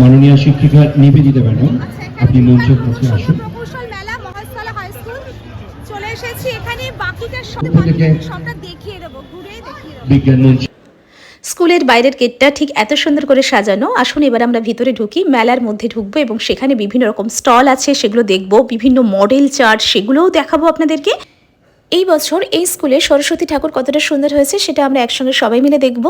মাননীয় শিক্ষিকা নিবেদিতা ম্যাডাম আপনি মঞ্চের কাছে আসুন। প্রকৌশল মেলা মহাস্থলা হাই স্কুল চলে এসেছি। এখানে বাকিটা সব কোথা থেকে? বাকিটা সবটা দেখিয়ে দেবো ঘুরে দেখিয়ে দেবো। বিজ্ঞান মঞ্চ। স্কুলের বাইরের গেটটা ঠিক এত সুন্দর করে সাজানো। আসুন এবার আমরা ভিতরে ঢুকি মেলার মধ্যে ঢুকবো এবং সেখানে বিভিন্ন রকম স্টল আছে সেগুলো দেখব বিভিন্ন মডেল চার্ট সেগুলোও দেখাবো আপনাদেরকে। এই বছর এই স্কুলে সরস্বতী ঠাকুর কতটা সুন্দর হয়েছে সেটা আমরা একসঙ্গে সবাই মিলে দেখব।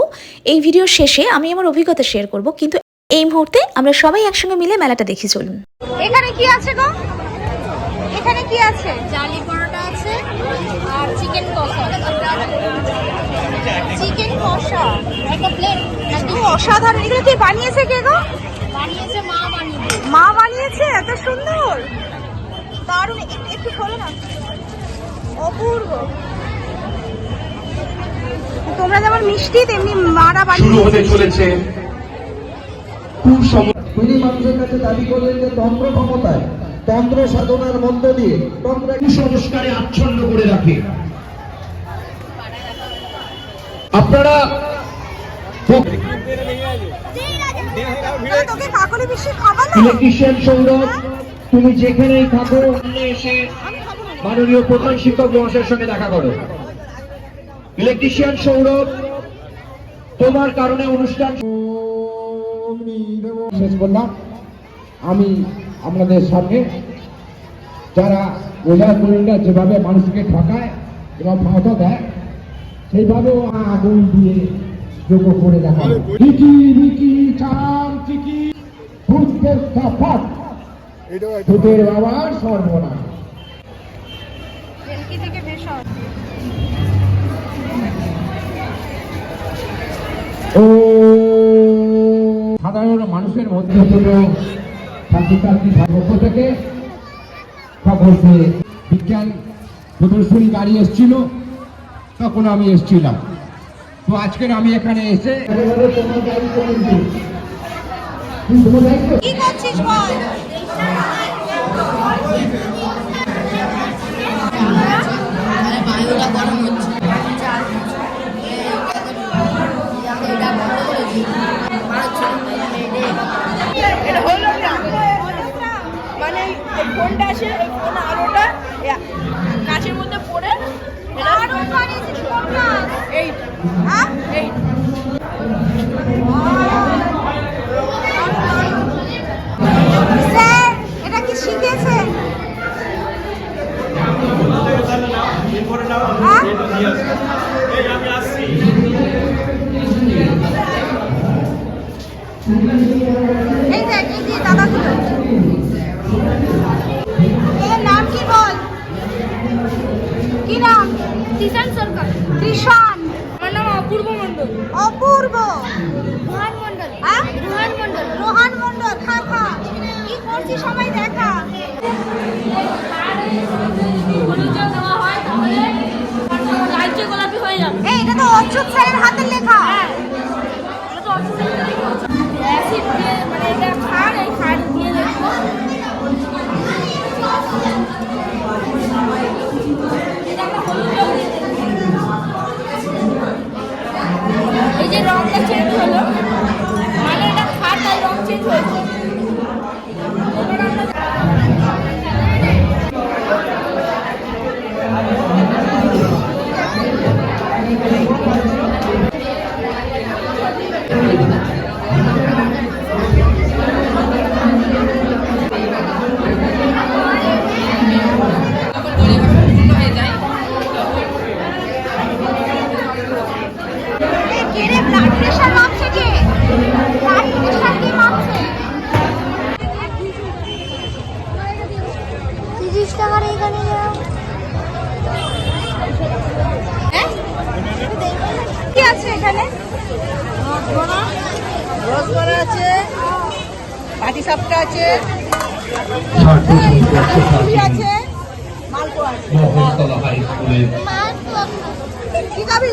এই ভিডিও শেষে আমি আমার অভিজ্ঞতা শেয়ার করব কিন্তু এই মুহূর্তে আমরা সবাই একসঙ্গে মিলে মেলাটা দেখি চলুন। এখানে কি আছে গো? এখানে কি আছে? জালি পরোটা আছে আর চিকেন কষা। চিকেন কষা? একটা প্লেট অসাধারণ। এগুলো কে বানিয়েছে কে গো? বানিয়েছে মা বানিয়েছে মা বানিয়েছে? এত সুন্দর! দারুণ। একটু একটু খোলো না। অপূর্ব। তোমরা যেমন মিষ্টি তেমনি মারা শুরু হতে চলেছে। তিনি মানুষের কাছে দাবি করলেন যে তন্ত্র ক্ষমতায়, তন্ত্র সাধনার মধ্য দিয়ে তন্ত্র কুসংস্কারে আচ্ছন্ন করে রাখে। আপনারা ইলেকট্রিশিয়ান সৌরভ, তুমি যেখানেই থাকো এসে মাননীয় প্রধান শিক্ষক মহাশয়ের সঙ্গে দেখা করো। ইলেকট্রিশিয়ান সৌরভ, তোমার কারণে অনুষ্ঠান শেষ করলাম। আমি আপনাদের সামনে যারা ওঝা করিনা যেভাবে মানুষকে ঠকায় এবং ফাঁকা দেয় সেইভাবেও আগুন দিয়ে যোগ করে দেখা রিকি রিকি চাম চিকি ভূতের সাফাত ভূতের বাবার সর্বনাশ। ও সাধারণ মানুষের মধ্যে থেকে ছাত্রছাত্রী পক্ষ থেকে সকলকে বিজ্ঞান প্রদর্শনী গাড়ি এসেছিল তখন আমি এসেছিলাম। তো আজকের আমি এখানে এসে কি করছিস ফোনটা আসে এই ফোন আলোটা কাছের মধ্যে পড়ে এটা দারুণ বানিয়েছিস কোনটা? এই হ্যাঁ? এই স্যার, এটা কি শিখেছেন? হ্যাঁ? এই দেখ, এই দিয়ে দাদা দিল। এর নাম কি বল কি নাম কিষান সরকার কৃষণ আমার নাম মণ্ডল অপূর্ব। রোহান মণ্ডল হ্যাঁ? রোহান মণ্ডল রোহান মন্ডল খা খা। কি করছি সবাই দেখা। হয় হয়ে এটা তো অচ্যুত স্যারের হাতের লেখা। মানে এটা খার এই খার দিয়ে দেখব এটা একটা হলুদ জল দিয়ে দেখব। এই যে রংটা চেঞ্জ হলো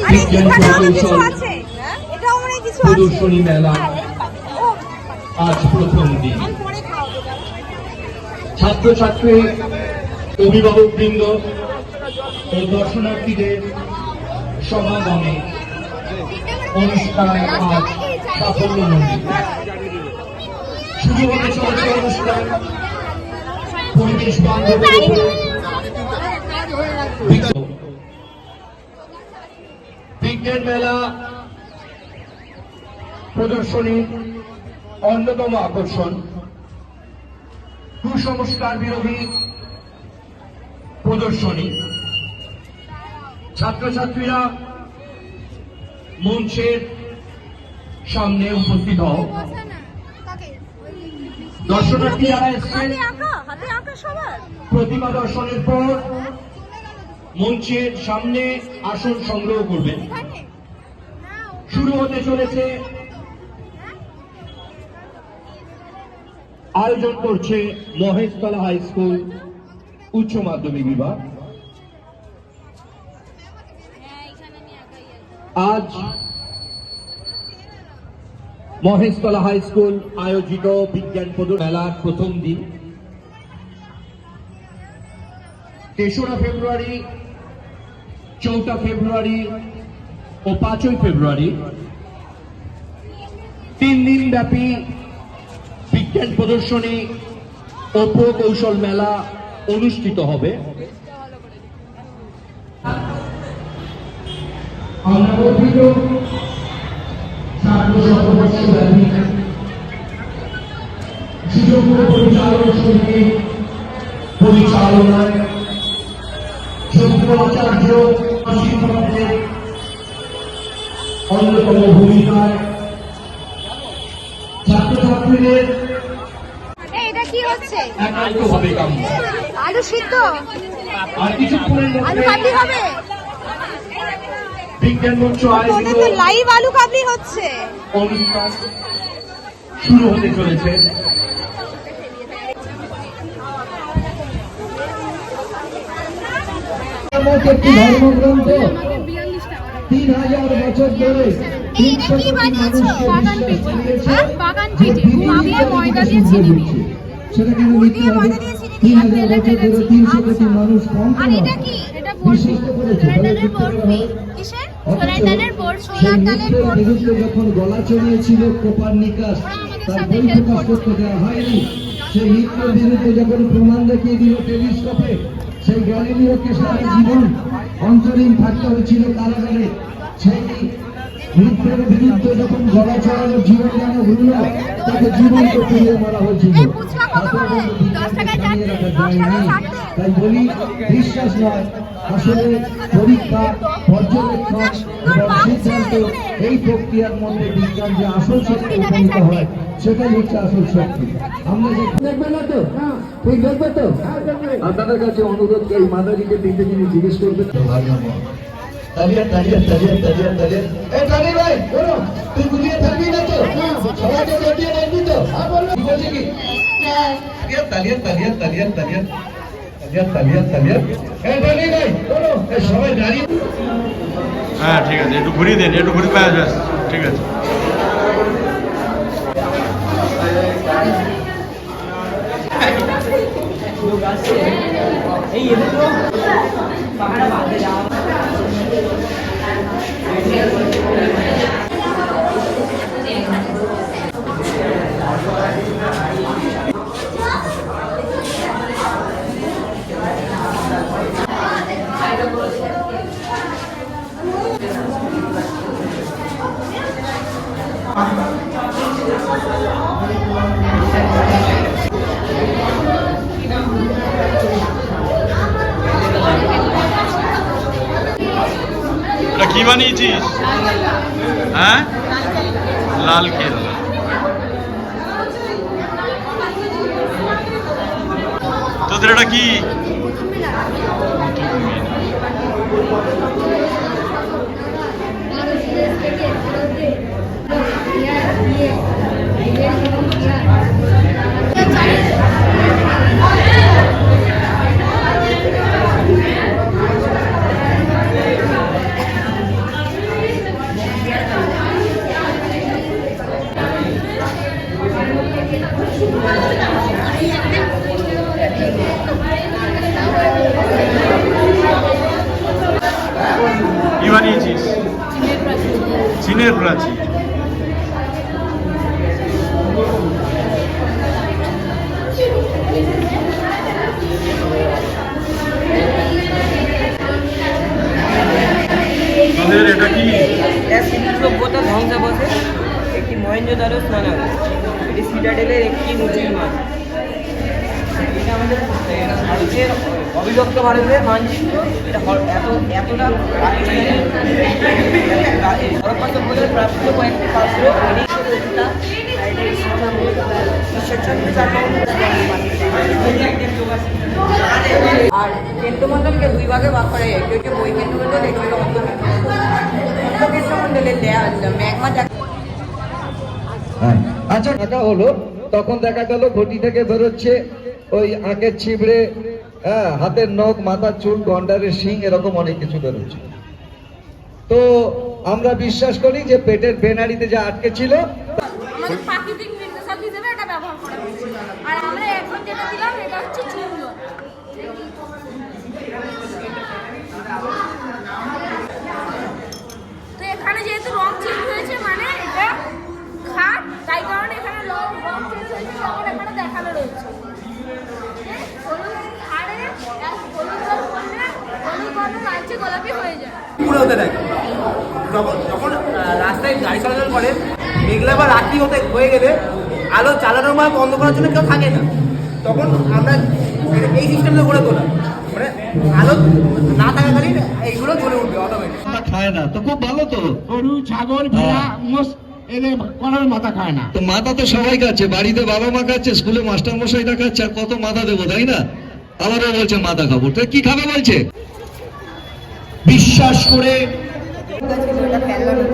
বিজ্ঞান প্রকৌশল। হ্যাঁ? প্রদর্শনী মেলা। আজ প্রথম দিন। ছাত্রছাত্রী অভিভাবক বৃন্দ ও দর্শনার্থীদের সমাগমে অনুষ্ঠান আজ সাফল্যমণ্ডিত শুরু হতে চলেছে অনুষ্ঠান পরিবেশ বান্ধব বিজ্ঞান মেলা প্রদর্শনী অন্যতম আকর্ষণ। কুসংস্কার বিরোধী প্রদর্শনী। ছাত্রছাত্রীরা মঞ্চের সামনে উপস্থিত হও। দর্শনার্থী যারা এসছেন প্রতিমা দর্শনের পর মঞ্চের সামনে আসন সংগ্রহ করবেন। শুরু হতে চলেছে। আয়োজন করছে মহেশতলা হাই স্কুল উচ্চ মাধ্যমিক বিভাগ। আজ মহেশতলা হাই স্কুল আয়োজিত বিজ্ঞান মেলার প্রথম দিন। তেসরা ফেব্রুয়ারি চৌঠা ফেব্রুয়ারি ও পাঁচই ফেব্রুয়ারি তিন দিন ব্যাপী বিজ্ঞান প্রদর্শনী ও প্রকৌশল মেলা অনুষ্ঠিত হবে। সুযোগ্য পরিচালক সমিতি শিক্ষকদের অন্যতম ভূমিকায় ছাত্রছাত্রীদের এটা কি হচ্ছে? একান্তভাবে কাম্য আলু সিদ্ধ? আর কিছুক্ষণের মধ্যে হবে? বিজ্ঞান মঞ্চ আয়োজিত লাইভ আলু কাবলি হচ্ছে। অনুষ্ঠান শুরু হতে চলেছে। নামক একটি ধর্মগ্রন্থ তিন হাজার বছর ধরে এটা কি বানিয়েছো? বাগান পিঠে। হ্যাঁ? বাগান পিঠে। গুড় দিয়ে ময়দা দিয়ে চিনি দিয়ে। সেটা কেন গুড় হবে ময়দা দিয়ে চিনি তিন হাজার বছর ধরে তিনশো কোটি মানুষ কম আর এটা কি এটা? কিসের যখন গলা চড়িয়েছিল কোপারনিকাস তার বই প্রকাশ করতে দেওয়া হয়নি সেই মিত্রের বিরুদ্ধে যখন প্রমাণ দেখিয়ে দিল টেলিস্কোপে সেই গ্যালিলিওকে কৃষ্ণের জীবন অন্তরীণ থাকতে হয়েছিল কারাগারে। সেই মৃত্যুর বিরুদ্ধে যখন গলা চড়ানো জীবন যেন হল তাকে জীবন্ত ফিরিয়ে মারা হয়েছিল। রাখা চারটে। তাই বলি বিশ্বাস নয়। আসলে পরীক্ষা পর্যবেক্ষণ এবং সিদ্ধান্ত এই প্রক্রিয়ার মধ্যে বিজ্ঞান যে আসল শক্তি উপনীত হয় সেটাই হচ্ছে আসল শক্তি। আমরা যে দেখবে না তো? ঠিক দেখবে তো? আপনাদের কাছে অনুরোধ করি মাদারিকে তিনটে জিনিস জিজ্ঞেস করবে। তালিয়া তালিয়া তালিয়া তালিয়া তালিয়া। এ তালি ভাই বলো তুই গুলিয়ে থাকবি না তো? সবাইকে গুলিয়ে রাখবি তো? হ্যাঁ বলো। কি বলছে কি? তালিয়া তালিয়া তালিয়া তালিয়া। হ্যাঁ ঠিক আছে একটু ঘুরিয়ে দিন একটু ঘুরিয়ে পাওয়া ঠিক আছে। কি বানিয়েছিস হ্যাঁ? লাল কেল্লা তোদের এটা কি? একটি মুচির মাছ। এটা আমাদের আহ, ভারতের অবিভক্ত ভারতের মানচিত্র প্রাপ্ত আর কেন্দ্রমণ্ডলকে দুই ভাগে ভাগ করা যায়। একটি হচ্ছে বই কেন্দ্রমণ্ডল একটি হচ্ছে অন্ত কেন্দ্রমণ্ডলের দেয়া ম্যাগমা হ্যাঁ। আচ্ছা ঢাকা হলো, তখন দেখা গেল ঘটি থেকে বেরোচ্ছে ওই আঁকের ছিবড়ে হ্যাঁ হাতের নখ মাথার চুল, গন্ডারের শিং, এরকম অনেক কিছু বেরোচ্ছে। তো আমরা বিশ্বাস করি যে পেটের বেনারিতে যা আটকে ছিল আর আমরা এখন যেটা দিলাম, এটা হচ্ছে চুনজল তো এখানে যেহেতু রং চেঞ্জ হয়েছে মানে এটা খাট তাই কারণে এখানে রং রং চেঞ্জ হয়েছে যেমন এখানে দেখানো রয়েছে হলুদ খাড়ে হলুদ রং করলে হলুদ বর্ণ লালচে গোলাপি হয়ে যায় পুরো হতে থাকে যখন যখন রাস্তায় গাড়ি চলাচল করে মেঘলা বা রাত্রি হতে হয়ে গেলে আলো চালানোর বা বন্ধ করার জন্য কেউ থাকে না। তখন আমরা এই সিস্টেমটা গড়ে তোলা মানে আলো না থাকাকালীন এইগুলো চলে উঠবে অটোমেটিক মাথা খায় না। তো খুব ভালো তো। গরু ছাগল ভেড়া মোষ এদের কোনোর মাথা খায় না। তো মাথা তো সবাই খাচ্ছে বাড়িতে বাবা মা খাচ্ছে স্কুলে মাস্টার মশাইটা খাচ্ছে আর কত মাথা দেবো তাই না? আবারও বলছে মাথা খাব। তো কি খাবে বলছে? বিশ্বাস করে এটা খেলনা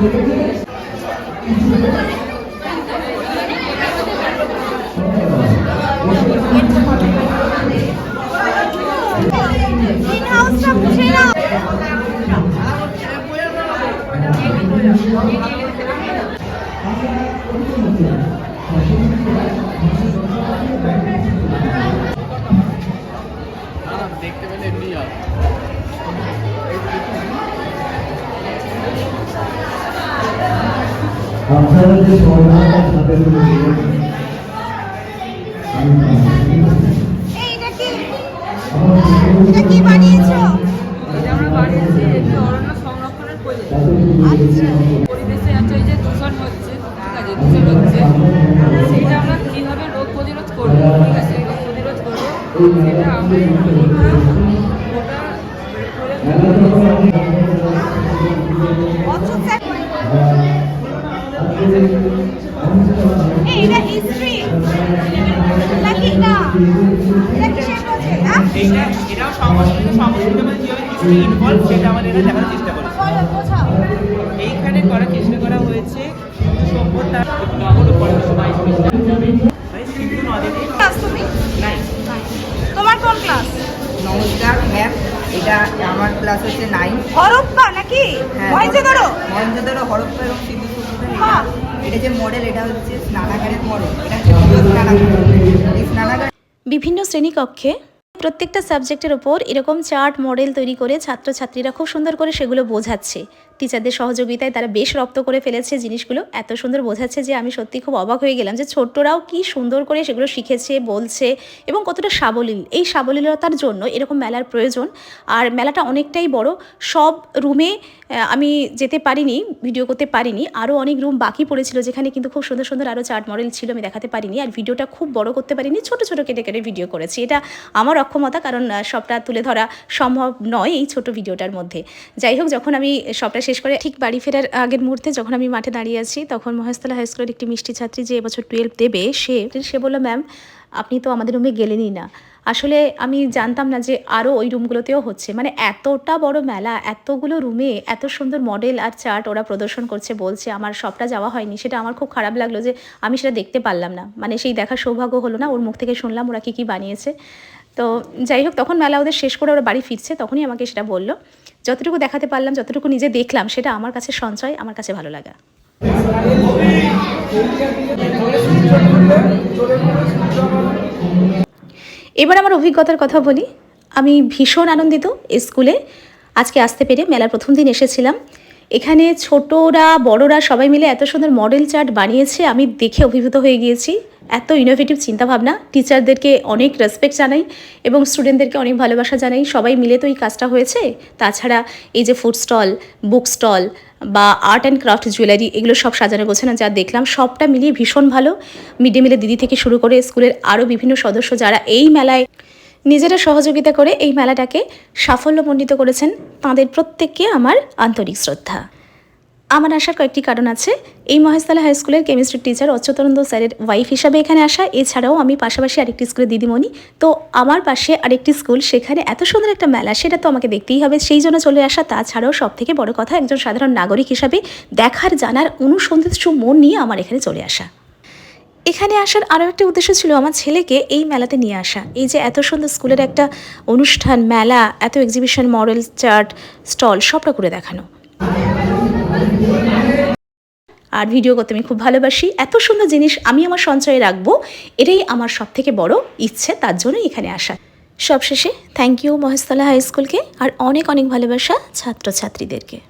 গ্রিন হাউসটা মুছে নাও অরণ্য সংরক্ষণের প্রজেক্ট আচ্ছা পরিবেশে এই যে দূষণ হচ্ছে আছে দূষণ হচ্ছে সেইটা আমরা কীভাবে রোগ প্রতিরোধ করব ঠিক আছে রোগ প্রতিরোধ করব সেটা আমরা এটা হিস্ট্রি নাকি না এটা কিসের বলছে হ্যাঁ এইটা এটাও সংস্কৃত সংস্কৃত মানে যেভাবে হিস্ট্রি ইনভলভ সেটা আমাদের এটা দেখার চেষ্টা করেছে এইখানে করার চেষ্টা করা হয়েছে সিন্ধু সভ্যতা নগর পরে বাইশ সিন্ধু নদীতে ক্লাস তুমি? নাই। তোমার কোন ক্লাস নমস্কার ম্যাম এটা আমার ক্লাস হচ্ছে নাইন হরপ্পা নাকি? মহেঞ্জোদারো মহেঞ্জোদারো হরপ্পা এবং সিন্ধু সভ্যতার হ্যাঁ। এটা- যে মডেল এটা হচ্ছে স্নানাগারের মডেল বিভিন্ন শ্রেণীকক্ষে প্রত্যেকটা সাবজেক্টের ওপর এরকম চার্ট মডেল তৈরি করে ছাত্রছাত্রীরা খুব সুন্দর করে সেগুলো বোঝাচ্ছে। টিচারদের সহযোগিতায় তারা বেশ রপ্ত করে ফেলেছে জিনিসগুলো। এত সুন্দর বোঝাচ্ছে যে আমি সত্যি খুব অবাক হয়ে গেলাম যে ছোট্টরাও কি সুন্দর করে সেগুলো শিখেছে, বলছে এবং কতটা সাবলীল। এই সাবলীলতার জন্য এরকম মেলার প্রয়োজন। আর মেলাটা অনেকটাই বড়। সব রুমে আমি যেতে পারিনি, ভিডিও করতে পারিনি। আরও অনেক রুম বাকি পড়েছিল যেখানে কিন্তু খুব সুন্দর সুন্দর আরও চার্ট মডেল ছিল, আমি দেখাতে পারিনি। আর ভিডিওটা খুব বড় করতে পারিনি, ছোট ছোট কেটে কেটে ভিডিও করেছি। এটা আমার অক্ষমতা, কারণ সবটা তুলে ধরা সম্ভব নয় এই ছোট ভিডিওটার মধ্যে। যাই হোক, যখন আমি সবটা শেষ করে ঠিক বাড়ি ফেরার আগের মুহূর্তে যখন আমি মাঠে দাঁড়িয়ে আছি, তখন মহেশতলা হাই স্কুলের একটি মিষ্টি ছাত্রী যে এবছর টুয়েলভ দেবে, সে সে বলল, ম্যাম, আপনি তো আমাদের রুমে গেলেনই না। আসলে আমি জানতাম না যে আরও ওই রুমগুলোতেও হচ্ছে। মানে এতটা বড় মেলা, এতগুলো রুমে এত সুন্দর মডেল আর চার্ট ওরা প্রদর্শন করছে, বলছে, আমার সবটা যাওয়া হয়নি। সেটা আমার খুব খারাপ লাগল যে আমি সেটা দেখতে পারলাম না। মানে সেই দেখার সৌভাগ্য হলো না, ওর মুখ থেকে শুনলাম ওরা কী কী বানিয়েছে। তো যাই হোক, তখন মেলা ওদের শেষ করে ওরা বাড়ি ফিরছে, তখনই আমাকে সেটা বলল। যতটুকু দেখাতে পারলাম, যতটুকু নিজে দেখলাম, সেটা আমার কাছে সঞ্চয়, আমার কাছে ভালো লাগা। এবার আমার অভিজ্ঞতার কথা বলি। আমি ভীষণ আনন্দিত স্কুলে। আজকে আসতে পেরে মেলার প্রথম দিন এসেছিলাম। এখানে ছোটরা, বড়রা সবাই মিলে এত সুন্দর মডেল চার্ট বানিয়েছে, আমি দেখে অভিভূত হয়ে গিয়েছি। এত ইনোভেটিভ চিন্তাভাবনা টিচারদেরকে অনেক রেসপেক্ট জানাই এবং স্টুডেন্টদেরকে অনেক ভালোবাসা জানাই। সবাই মিলে তো এই কাজটা হয়েছে। তাছাড়া এই যে ফুড স্টল বুক স্টল বা আর্ট অ্যান্ড ক্রাফট জুয়েলারি এগুলো সব সাজানো গোছানো যা দেখলাম, সবটা মিলিয়ে ভীষণ ভালো। মিড ডে মিলে দিদি থেকে শুরু করে স্কুলের আরও বিভিন্ন সদস্য যারা এই মেলায় নিজেরা সহযোগিতা করে এই মেলাটাকে সাফল্যমণ্ডিত করেছেন, তাঁদের প্রত্যেককে আমার আন্তরিক শ্রদ্ধা। আমার আসার কয়েকটি কারণ আছে। এই মহেশতলা হাই স্কুলের কেমিস্ট্রি টিচার অচ্যুতানন্দ স্যারের ওয়াইফ হিসাবে এখানে আসা। এছাড়াও আমি পাশাপাশি আরেকটি স্কুলের দিদিমণি। তো আমার পাশে আরেকটি স্কুল, সেখানে এত সুন্দর একটা মেলা, সেটা তো আমাকে দেখতেই হবে। সেই জন্য চলে আসা, তাছাড়াও সব থেকে বড় কথা একজন সাধারণ নাগরিক হিসাবে দেখার, জানার অনুসন্ধিৎসু মন নিয়ে আমার এখানে চলে আসা। এখানে আসার আরও একটা উদ্দেশ্য ছিল আমার ছেলেকে এই মেলাতে নিয়ে আসা। এই যে এত সুন্দর স্কুলের একটা অনুষ্ঠান, মেলা, এত এক্সিবিশন মডেল চার্ট স্টল সবটা করে দেখানো। আর ভিডিও করতে আমি খুব ভালোবাসি। এত সুন্দর জিনিস আমি আমার সঞ্চয়ে রাখব, এটাই আমার সব থেকে বড় ইচ্ছে, তার জন্যই এখানে আসা। সবশেষে থ্যাংক ইউ মহেশতলা হাই স্কুলকে আর অনেক অনেক ভালোবাসা ছাত্রছাত্রীদেরকে।